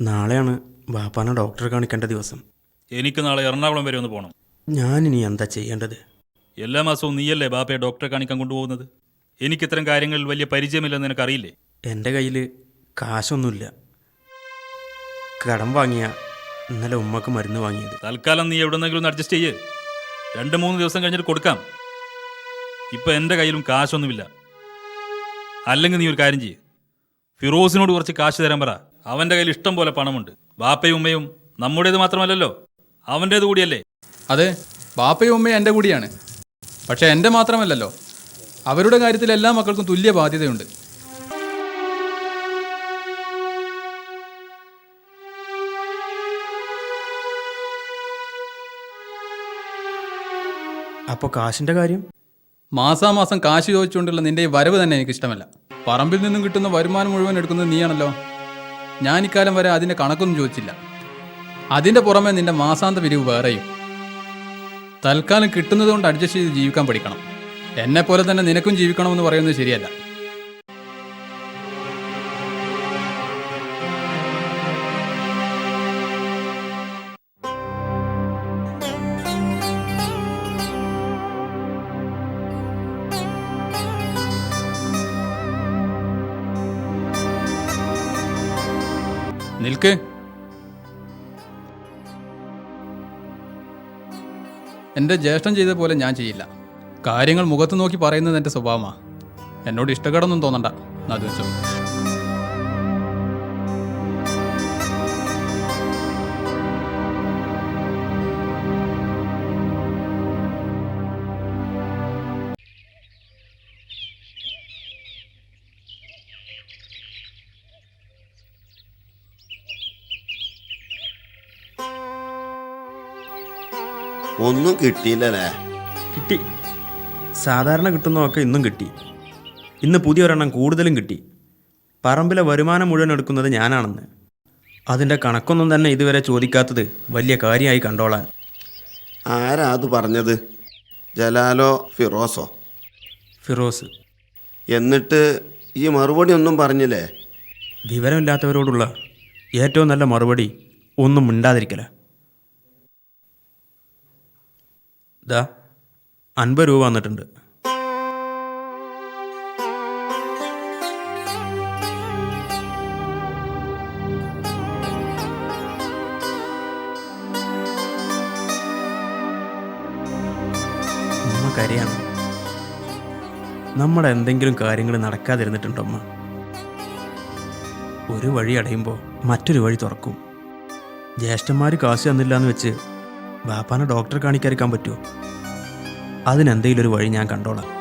നാളെയാണ് ബാപ്പാനെ ഡോക്ടറെ കാണിക്കേണ്ട ദിവസം. എനിക്ക് നാളെ എറണാകുളം വരെ ഒന്ന് പോകണം ഞാൻ ഇനി എന്താ ചെയ്യേണ്ടത്? എല്ലാ മാസവും നീയല്ലേ ബാപ്പയെ ഡോക്ടറെ കാണിക്കാൻ കൊണ്ടുപോകുന്നത്? എനിക്ക് ഇത്തരം കാര്യങ്ങളിൽ വലിയ പരിചയമില്ലെന്ന് നിനക്കറിയില്ലേ? എന്റെ കയ്യിൽ കാശൊന്നുമില്ല. കടം വാങ്ങിയ ഇന്നലെ ഉമ്മക്ക് മരുന്ന് വാങ്ങിയത്. തൽക്കാലം നീ എവിടെന്നെങ്കിലും ഒന്ന് അഡ്ജസ്റ്റ് ചെയ്യേ. രണ്ട് മൂന്ന് ദിവസം കഴിഞ്ഞിട്ട് കൊടുക്കാം. ഇപ്പം എന്റെ കയ്യിലും കാശൊന്നുമില്ല. അല്ലെങ്കിൽ നീ ഒരു കാര്യം ചെയ്യ്. ഫിറോസിനോട് കുറച്ച് കാശ് തരാൻ പറ. അവന്റെ കയ്യിൽ ഇഷ്ടം പോലെ പണമുണ്ട്. ബാപ്പയും ഉമ്മയും നമ്മുടേത് മാത്രമല്ലല്ലോ? അവന്റേത് കൂടിയല്ലേ? അതെ ബാപ്പയും ഉമ്മയും എന്റെ കൂടിയാണ്. പക്ഷേ എന്റെ മാത്രമല്ലല്ലോ. അവരുടെ കാര്യത്തിൽ എല്ലാ മക്കൾക്കും തുല്യ ബാധ്യതയുണ്ട്. അപ്പോൾ കാശിന്റെ കാര്യം? മാസാമാസം കാശ് ചോദിച്ചുകൊണ്ടുള്ള നിന്റെ ഈ വരവ് തന്നെ എനിക്കിഷ്ടമല്ല. പറമ്പിൽ നിന്നും കിട്ടുന്ന വരുമാനം മുഴുവൻ എടുക്കുന്നത് നീയാണല്ലോ. ഞാൻ ഇക്കാലം വരെ അതിന്റെ കണക്കൊന്നും ചോദിച്ചില്ല. അതിന്റെ പുറമെ നിന്റെ മാസാന്ത പിരിവ് വേറെയും. തൽക്കാലം കിട്ടുന്നതുകൊണ്ട് അഡ്ജസ്റ്റ് ചെയ്ത് ജീവിക്കാൻ പഠിക്കണം. എന്നെ പോലെ തന്നെ നിനക്കും ജീവിക്കണമെന്ന് പറയുന്നത് ശരിയല്ല. നിൽക്ക്. എന്റെ ജ്യേഷ്ഠം ചെയ്ത പോലെ ഞാൻ ചെയ്യില്ല. കാര്യങ്ങൾ മുഖത്ത് നോക്കി പറയുന്നത് എന്റെ സ്വഭാവമാണ് എന്നോട് ഇഷ്ടക്കേടൊന്നും തോന്നണ്ട. അത് ഒന്നും കിട്ടിയില്ലല്ലേ? കിട്ടി. സാധാരണ കിട്ടുന്നതൊക്കെ ഇന്നും കിട്ടി. ഇന്ന് പുതിയൊരെണ്ണം കൂടുതലും കിട്ടി. പറമ്പിലെ വരുമാനം മുഴുവൻ എടുക്കുന്നത് ഞാനാണെന്ന്. അതിന്റെ കണക്കൊന്നും തന്നെ ഇതുവരെ ചോദിക്കാത്തത് വലിയ കാര്യമായി കണ്ടോളാൻ. ആരാ അത് പറഞ്ഞത്? ജലാലോ ഫിറോസോ? ഫിറോസ്. എന്നിട്ട് ഈ മറുപടി ഒന്നും പറഞ്ഞില്ലേ? വിവരമില്ലാത്തവരോടുള്ള ഏറ്റവും നല്ല മറുപടി ഒന്നും മിണ്ടാതിരിക്കല. ദാ അൻപത് രൂപ വന്നിട്ടുണ്ട്. നമ്മുടെ എന്തെങ്കിലും കാര്യങ്ങൾ നടക്കാതിരുന്നിട്ടുണ്ടോ അമ്മ ഒരു വഴി അടയുമ്പോൾ മറ്റൊരു വഴി തുറക്കും. ജ്യേഷ്ഠന്മാർ കാശ് തന്നില്ല എന്ന് വെച്ച് ബാപ്പാനെ ഡോക്ടറെ കാണിക്കാതിരിക്കാൻ പറ്റുമോ അതിനെന്തെങ്കിലും ഒരു വഴി ഞാൻ കണ്ടോളാം.